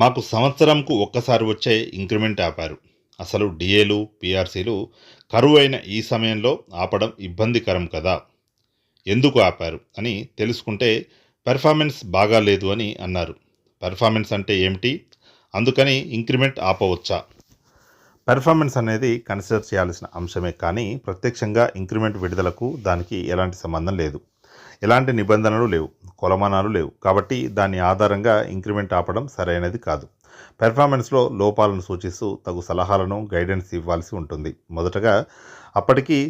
మాకు సంవత్సరంకు ఒక్కసారి వచ్చే ఇంక్రిమెంట్ ఆపారు. అసలు డిఏలు పిఆర్సీలు కరువు అయిన ఈ సమయంలో ఆపడం ఇబ్బందికరం కదా. ఎందుకు ఆపారు అని తెలుసుకుంటే పెర్ఫార్మెన్స్ బాగా లేదు అని అన్నారు. పెర్ఫార్మెన్స్ అంటే ఏమిటి? అందుకని ఇంక్రిమెంట్ ఆపవచ్చా? పెర్ఫార్మెన్స్ అనేది కన్సిడర్ చేయాల్సిన అంశమే కానీ ప్రత్యక్షంగా ఇంక్రిమెంట్ విడుదలకు దానికి ఎలాంటి సంబంధం లేదు. ఎలాంటి నిబంధనలు లేవు. కొలమానాలు లేవు. కాబట్టి దాని ఆధారంగా ఇంక్రిమెంట్ ఆపడం సరైనది కాదు. పెర్ఫార్మెన్స్లో లోపాలను సూచిస్తూ తగు సలహాలను గైడెన్స్ ఇవ్వాల్సి ఉంటుంది. మొదటగా అప్పటికీ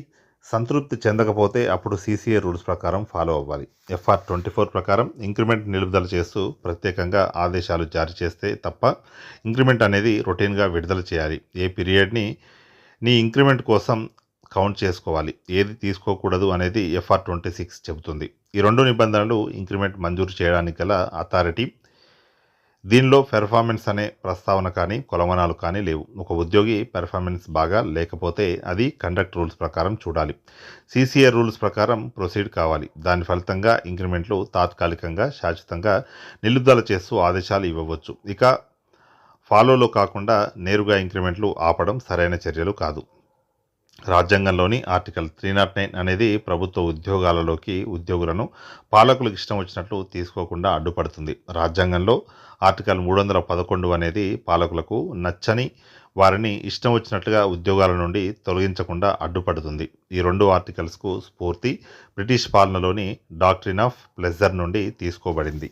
సంతృప్తి చెందకపోతే అప్పుడు సీసీఏ రూల్స్ ప్రకారం ఫాలో అవ్వాలి. ఎఫ్ఆర్ ట్వంటీ ఫోర్ ప్రకారం ఇంక్రిమెంట్ నిలుపుదల చేస్తూ ప్రత్యేకంగా ఆదేశాలు జారీ చేస్తే తప్ప ఇంక్రిమెంట్ అనేది రొటీన్గా విడుదల చేయాలి. ఏ పీరియడ్ని నీ ఇంక్రిమెంట్ కోసం కౌంట్ చేసుకోవాలి. ఏది తీసుకోకూడదు అనేది ఎఫ్ఆర్ ట్వంటీ సిక్స్ చెబుతుంది. ఈ రెండు నిబంధనలు ఇంక్రిమెంట్ మంజూరు చేయడానికి గల అథారిటీ. దీనిలో పెర్ఫార్మెన్స్ అనే ప్రస్తావన కానీ కొలమనాలు కానీ లేవు. ఒక ఉద్యోగి పెర్ఫార్మెన్స్ బాగా లేకపోతే అది కండక్ట్ రూల్స్ ప్రకారం చూడాలి. సీసీఏ రూల్స్ ప్రకారం ప్రొసీడ్ కావాలి. దాని ఫలితంగా ఇంక్రిమెంట్లు తాత్కాలికంగా శాశ్వతంగా నిలుపుదల చేస్తూ ఆదేశాలు ఇవ్వవచ్చు. ఇక ఫాలోలో కాకుండా నేరుగా ఇంక్రిమెంట్లు ఆపడం సరైన చర్యలు కాదు. రాజ్యాంగంలోని ఆర్టికల్ త్రీ నాట్ నైన్ అనేది ప్రభుత్వ ఉద్యోగాలలోకి ఉద్యోగులను పాలకులకు ఇష్టం వచ్చినట్లు తీసుకోకుండా అడ్డుపడుతుంది. రాజ్యాంగంలో ఆర్టికల్ మూడు వందల పదకొండు అనేది పాలకులకు నచ్చని వారిని ఇష్టం వచ్చినట్లుగా ఉద్యోగాల నుండి తొలగించకుండా అడ్డుపడుతుంది. ఈ రెండు ఆర్టికల్స్కు స్ఫూర్తి బ్రిటిష్ పాలనలోని డాక్ట్రిన్ ఆఫ్ ప్లెజర్ నుండి తీసుకోబడింది.